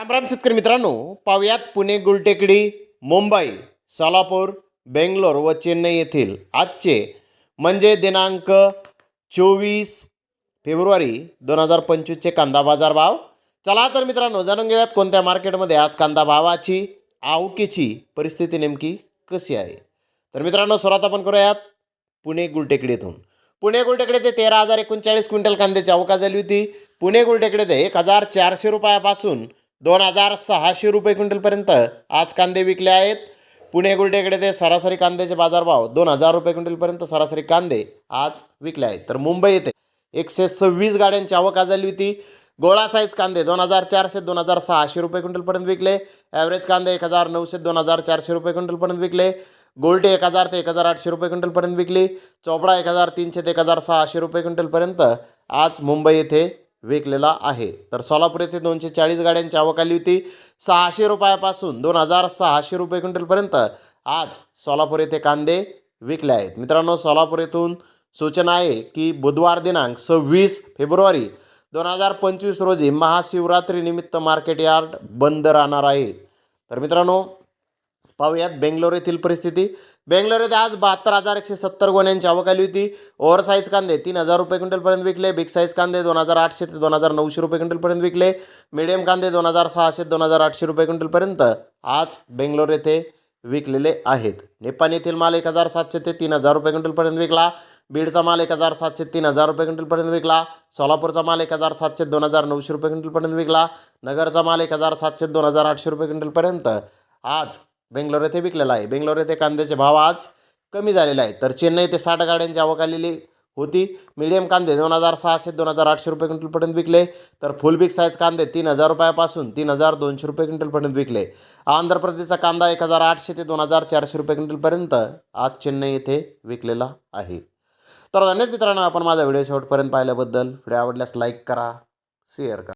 रामराम शेतकरी मित्रांनो पाहुयात पुणे गुलटेकडी मुंबई सोलापूर बेंगलोर व चेन्नई येथील आजचे म्हणजे दिनांक चोवीस फेब्रुवारी दोन हजार पंचवीसचे कांदा बाजार भाव. चला तर मित्रांनो जाणून घेऊयात कोणत्या मार्केटमध्ये आज कांदा भावाची आवकीची परिस्थिती नेमकी कशी आहे. तर मित्रांनो सुरुवात आपण करूयात पुणे गुलटेकडीतून पुणे गुलटेकडे ते तेरा हजार एकोणचाळीस क्विंटल कांद्याची आवका झाली होती. पुणे गुलटेकडे ते एक हजार चारशे रुपयापासून दोन हजार सहाशे रुपये क्विंटलपर्यंत आज कांदे विकले आहेत. पुणे गुलटेकडे ते सरासरी कांद्याचे बाजारभाव दोन हजार रुपये क्विंटलपर्यंत सरासरी कांदे आज विकले आहेत. तर मुंबई येथे एकशे सव्वीस गाड्यांची आवक झाली होती. गोळा साईज कांदे दोन हजार चारशे दोन हजार सहाशे रुपये क्विंटलपर्यंत विकले. ॲव्हरेज कांदे एक हजार नऊशे दोन हजार चारशे रुपये क्विंटलपर्यंत विकले. गोल्टे एक हजार ते एक हजार आठशे रुपये क्विंटलपर्यंत विकली. चोपडा एक हजार तीनशे ते एक हजार सहाशे रुपये क्विंटलपर्यंत आज मुंबई येथे विकलेला आहे. तर सोलापूर येथे दोनशे चाळीस गाड्यांची आवक आली होती. सहाशे रुपयापासून दोन हजार सहाशे रुपये क्विंटलपर्यंत आज सोलापूर येथे कांदे विकले आहेत. मित्रांनो सोलापूर येथून सूचना आहे की बुधवार दिनांक सव्वीस फेब्रुवारी दोन हजार पंचवीस रोजी महाशिवरात्रीनिमित्त मार्केट यार्ड बंद राहणार आहे. तर मित्रांनो पाहूयात बेंगलोर येथील परिस्थिती. बेंगलोर येथे आज बहात्तर हजार एकशे सत्तर गोण्यांची आवक आली होती. ओव्हर साईज कांदे तीन हजार रुपये क्विंटलपर्यंत विकले. बिग साईज कांदे दोन हजार आठशे ते दोन हजार नऊशे रुपये क्विंटलपर्यंत विकले. मिडियम कांदे दोन हजार सहाशे दोन हजार आठशे रुपये क्विंटलपर्यंत आज बेंगलोर येथे विकलेले आहेत. नेपाळ येथील माल एक हजार सातशे ते तीन हजार रुपये क्विंटलपर्यंत विकला. बीडचा माल एक हजार सातशे तीन हजार रुपये क्विंटलपर्यंत विकला. सोलापूरचा माल एक हजार सातशे दोन हजार नऊशे रुपये क्विंटलपर्यंत विकला. नगरचा माल एक हजार सातशे दोन हजार आठशे रुपये क्विंटलपर्यंत आज बेंगलोर येथे विकलेला आहे. बेंगलोर येथे कांद्याचे भाव आज कमी झालेले आहेत. तर चेन्नई येथे साठ गाड्यांची आवक आलेली होती. मीडियम कांदे दोन हजार सहाशे दोन हजार आठशे रुपये क्विंटलपर्यंत विकले. तर फुल बिग साईज कांदे तीन हजार रुपयापासून तीन हजार दोनशे रुपये क्विंटलपर्यंत विकले. आंध्र प्रदेशचा कांदा एक हजार आठशे ते दोन हजार चारशे रुपये क्विंटलपर्यंत आज चेन्नई येथे विकलेला आहे. तर धन्यवाद मित्रांनो आपण माझा व्हिडिओ शेवटपर्यंत पाहिल्याबद्दल. व्हिडिओ आवडल्यास लाईक करा शेअर करा.